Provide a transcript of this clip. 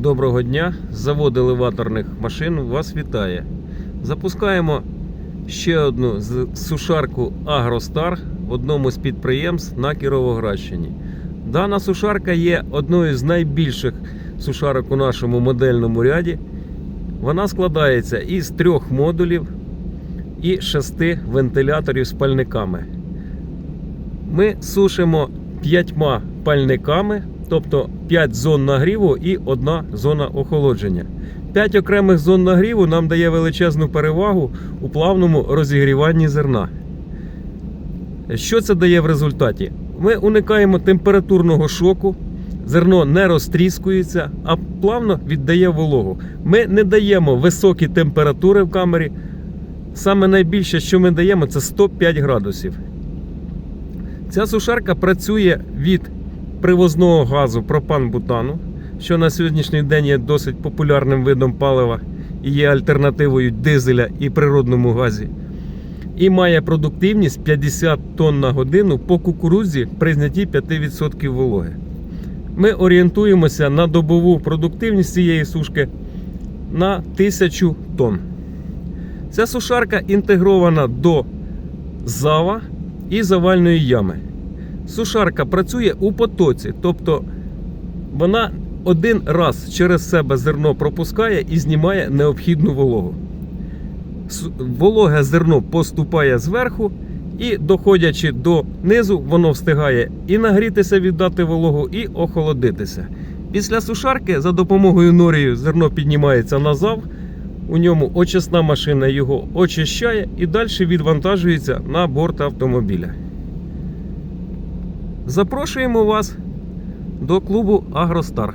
Доброго дня! Завод елеваторних машин вас вітає. Запускаємо ще одну сушарку Агростар в одному з підприємств на Кіровоградщині. Дана сушарка є одною з найбільших сушарок у нашому модельному ряді. Вона складається із трьох модулів і шести вентиляторів з пальниками. Ми сушимо п'ятьма пальниками, тобто 5 зон нагріву і одна зона охолодження. 5 окремих зон нагріву нам дає величезну перевагу у плавному розігріванні зерна. Що це дає в результаті? Ми уникаємо температурного шоку, зерно не розтріскується, а плавно віддає вологу. Ми не даємо високі температури в камері. Саме найбільше, що ми даємо, це 105 градусів. Ця сушарка працює від привозного газу пропан-бутану, що на сьогоднішній день є досить популярним видом палива і є альтернативою дизеля і природному газі. І має продуктивність 50 тонн на годину по кукурудзі при знятті 5% вологи. Ми орієнтуємося на добову продуктивність цієї сушки на 1000 тонн. Ця сушарка інтегрована до зава і завальної ями. Сушарка працює у потоці, тобто вона один раз через себе зерно пропускає і знімає необхідну вологу. Вологе зерно поступає зверху, і, доходячи до низу, воно встигає і нагрітися, віддати вологу, і охолодитися. Після сушарки за допомогою норію зерно піднімається на зав. У ньому очисна машина його очищає і далі відвантажується на борт автомобіля. Запрошуємо вас до клубу Агростар.